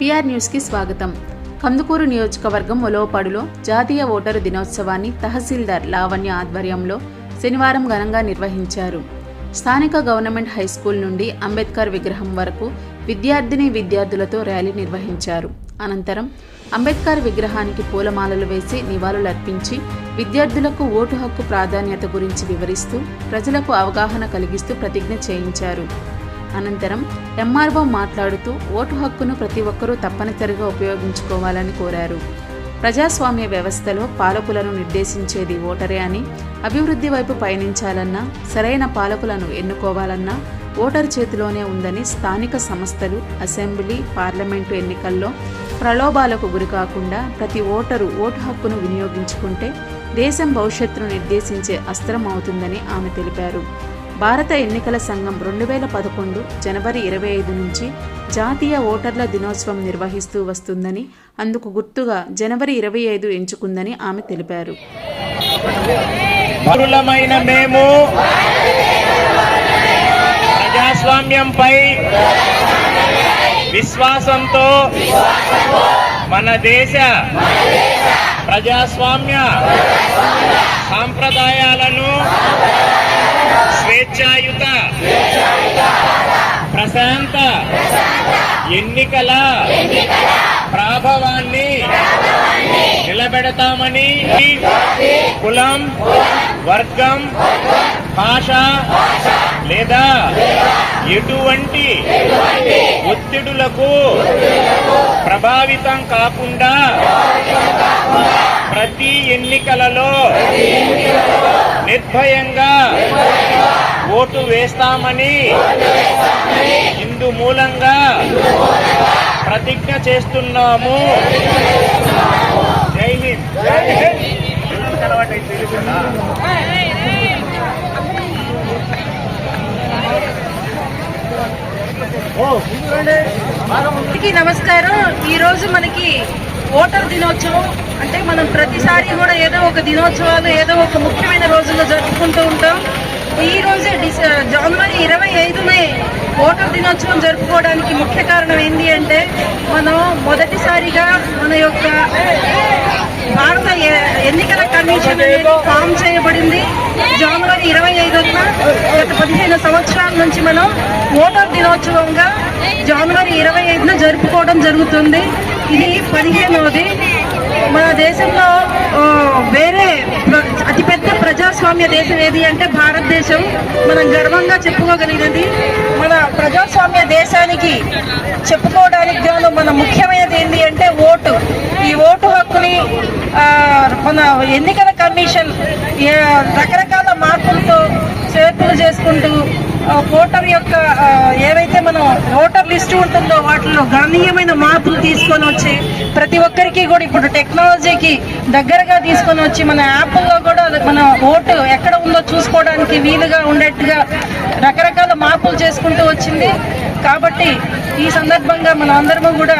PR న్యూస్కి స్వాగతం. కందుకూరు నియోజకవర్గం ఒలోపాడులో జాతీయ ఓటరు దినోత్సవాన్ని తహసీల్దార్ లావణ్య ఆధ్వర్యంలో శనివారం ఘనంగా నిర్వహించారు. స్థానిక గవర్నమెంట్ హై స్కూల్ నుండి అంబేద్కర్ విగ్రహం వరకు విద్యార్థిని విద్యార్థులతో ర్యాలీ నిర్వహించారు. అనంతరం అంబేద్కర్ విగ్రహానికి పూలమాలలు వేసి నివాళులర్పించి విద్యార్థులకు ఓటు హక్కు ప్రాధాన్యత గురించి వివరిస్తూ ప్రజలకు అవగాహన కలిగిస్తూ ప్రతిజ్ఞ చేయించారు. అనంతరం ఎంఆర్ఓ మాట్లాడుతూ ఓటు హక్కును ప్రతి ఒక్కరూ తప్పనిసరిగా ఉపయోగించుకోవాలని కోరారు. ప్రజాస్వామ్య వ్యవస్థలో పాలకులను నిర్దేశించేది ఓటరే అని అభివృద్ధి వైపు పయనించాలన్నా సరైన పాలకులను ఎన్నుకోవాలన్నా ఓటరు చేతిలోనే ఉందని స్థానిక సంస్థలు అసెంబ్లీ పార్లమెంటు ఎన్నికల్లో ప్రలోభాలకు గురికాకుండా ప్రతి ఓటరు ఓటు హక్కును వినియోగించుకుంటే దేశం భవిష్యత్తును నిర్దేశించే అస్త్రం అవుతుందని ఆమె తెలిపారు. భారత ఎన్నికల సంఘం రెండు వేల పదకొండు జనవరి ఇరవై ఐదు నుంచి జాతీయ ఓటర్ల దినోత్సవం నిర్వహిస్తూ వస్తుందని అందుకు గుర్తుగా జనవరి ఇరవై ఐదు ఎంచుకుందని ఆమె తెలిపారు. మేము ప్రజాస్వామ్యంపై విశ్వాసంతో మన దేశ ప్రజాస్వామ్య సాంప్రదాయాలను స్వేచ్ఛాయుత ప్రశాంత ఎన్నికల ప్రాభవాన్ని నిలబెడతామని కులం వర్గం భాష లేదా ఎటువంటి ఒత్తిడులకు ప్రభావితం కాకుండా ప్రతి ఎన్నికలలో నిర్భయంగా ఓటు వేస్తామని ఇందు మూలంగా ప్రతిజ్ఞ చేస్తున్నాము. జై హింద్. నమస్కారం. ఈ రోజు మనకి ఓటర్ దినోత్సవం అంటే మనం ప్రతిసారి కూడా ఏదో ఒక దినోత్సవాలు ఏదో ఒక ముఖ్యమైన రోజుల్లో జరుపుకుంటూ ఉంటాం. ఈ రోజే డిస జనవరి ఇరవై ఐదునే ఓటర్ దినోత్సవం జరుపుకోవడానికి ముఖ్య కారణం ఏంటి అంటే మనం మొదటిసారిగా మన యొక్క భారత ఎన్నికల కమిషన్ అనేది ఫామ్ చేయబడింది. జనవరి ఇరవై ఐదున గత పదిహేను సంవత్సరాల నుంచి మనం ఓటర్ దినోత్సవంగా జనవరి ఇరవై ఐదున జరుపుకోవడం జరుగుతుంది. ఇది పదిహేనవది మన దేశంలో వేరే అతి ప్రజాస్వామ్య దేశం ఏది అంటే భారతదేశం. మనం గర్వంగా చెప్పుకోగలిగినది మన ప్రజాస్వామ్య దేశానికి చెప్పుకోవడానికి గాను మన ముఖ్యమైనది ఏంటి అంటే ఓటు. ఈ ఓటు హక్కుని మన ఎన్నికల కమిషన్ రకరకాల మార్పులతో చేర్పులు చేసుకుంటూ ఓటర్ యొక్క ఏవైతే మనం ఓటర్ లిస్టు ఉంటుందో వాటిలో గణనీయమైన మార్పులు తీసుకొని వచ్చి ప్రతి ఒక్కరికి కూడా ఇప్పుడు టెక్నాలజీకి దగ్గరగా తీసుకొని వచ్చి మన యాప్లో కూడా ఓటు ఎక్కడ ఉందో చూసుకోవడానికి వీలుగా ఉండేట్టుగా రకరకాల మార్పులు చేసుకుంటూ వచ్చింది. కాబట్టి ఈ సందర్భంగా మనందరము కూడా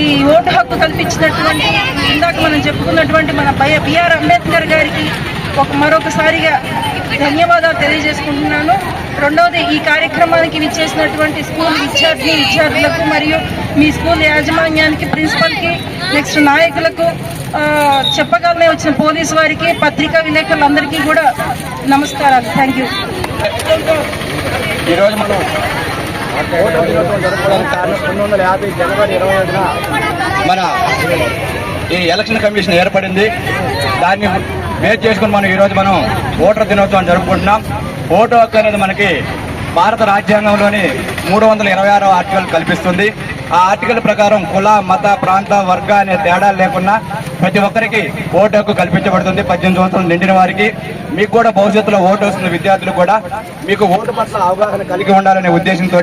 ఈ ఓటు హక్కు కల్పించినటువంటి ఇందాక మనం చెప్పుకున్నటువంటి మన బిఆర్ అంబేద్కర్ గారికి ఒక మరొకసారిగా ధన్యవాదాలు తెలియజేసుకుంటున్నాను. రెండవది ఈ కార్యక్రమానికి విచ్చేసినటువంటి స్కూల్ విద్యార్థి విద్యార్థులకు మరియు మీ స్కూల్ యాజమాన్యానికి ప్రిన్సిపల్కి నెక్స్ట్ నాయకులకు చెప్పగలనే వచ్చిన పోలీసు వారికి పత్రికా విలేకరులందరికీ కూడా నమస్కారాలు. థ్యాంక్ యూ ఈరోజు మనం ఓటర్ రెండు వందల యాభై జనవరి ఇరవై ఐదున మన ఈ ఎలక్షన్ కమిషన్ ఏర్పడింది. దాన్ని బేస్ చేసుకుని మనం ఈరోజు మనం ఓటర్ దినోత్సవం జరుపుకుంటున్నాం. ఓటు హక్కు అనేది మనకి భారత రాజ్యాంగంలోని మూడు వందల ఇరవై ఆరో ఆర్టికల్ కల్పిస్తుంది. ఆ ఆర్టికల్ ప్రకారం కుల మత ప్రాంత వర్గ అనే తేడాలు లేకుండా ప్రతి ఒక్కరికి ఓటు హక్కు కల్పించబడుతుంది పద్దెనిమిది సంవత్సరాలు నిండిన వారికి. మీకు కూడా భవిష్యత్తులో ఓటు వస్తున్న విద్యార్థులు కూడా మీకు ఓటు పట్ల అవగాహన కలిగి ఉండాలనే ఉద్దేశంతో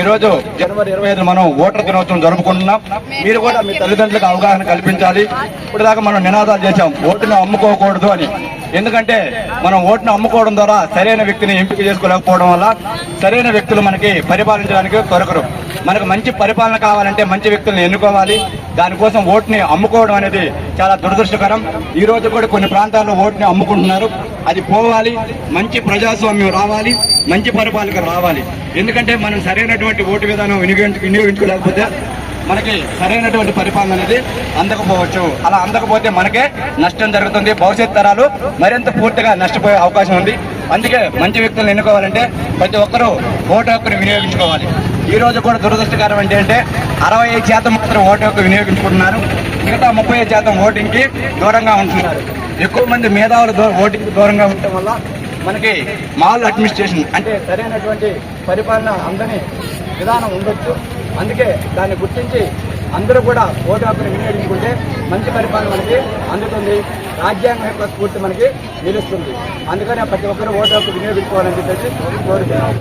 ఈరోజు జనవరి ఇరవై ఐదు మనం ఓటర్ దినోత్సవం జరుపుకుంటున్నాం. మీరు కూడా మీ తల్లిదండ్రులకు అవగాహన కల్పించాలి. ఇప్పుడు దాకా మనం నినాదాలు చేశాం. ఓటును అమ్ముకోకూడదు అని. ఎందుకంటే మనం ఓటును అమ్ముకోవడం ద్వారా సరైన వ్యక్తిని ఎంపిక చేసుకోలేకపోవడం వల్ల సరైన వ్యక్తులు మనకి పరిపాలించడానికి దొరకరు. మనకు మంచి పరిపాలన కావాలంటే మంచి వ్యక్తులను ఎన్నుకోవాలి. దానికోసం ఓటుని అమ్ముకోవడం అనేది చాలా దురదృష్టకరం. ఈ రోజు కూడా కొన్ని ప్రాంతాల్లో ఓటుని అమ్ముకుంటున్నారు. అది పోవాలి. మంచి ప్రజాస్వామ్యం రావాలి. మంచి పరిపాలన రావాలి. ఎందుకంటే మనం సరైనటువంటి ఓటు విధానం వినియోగించు వినియోగించుకోలేకపోతే మనకి సరైనటువంటి పరిపాలన అనేది అందకపోవచ్చు. అలా అందకపోతే మనకే నష్టం జరుగుతుంది. భవిష్యత్ తరాలు మరింత పూర్తిగా నష్టపోయే అవకాశం ఉంది. అందుకే మంచి వ్యక్తులను ఎన్నుకోవాలంటే ప్రతి ఒక్కరూ ఓటు హక్కును వినియోగించుకోవాలి. ఈ రోజు కూడా దురదృష్టకరం ఏంటంటే అరవై ఐదు శాతం మాత్రం ఓటు హక్కు వినియోగించుకుంటున్నారు. మిగతా ముప్పై ఐదు శాతం ఓటింగ్కి దూరంగా ఉంటున్నారు. ఎక్కువ మంది మేధావులు ఓటింగ్కి దూరంగా ఉండటం వల్ల మనకి మాల్ అడ్మినిస్ట్రేషన్ అంటే సరైనటువంటి పరిపాలన అందని విధానం ఉండొచ్చు. అందుకే దాన్ని గుర్తించి అందరూ కూడా ఓదాపుని వినియోగించుకుంటే మంచి పరిపాలన మనకి అందుతుంది. రాజ్యాంగం యొక్క స్ఫూర్తి మనకి నిలుస్తుంది. అందుకనే ప్రతి ఒక్కరూ ఓటు హక్కు వినియోగించుకోవాలని చెప్పేసి కోరుతున్నాం.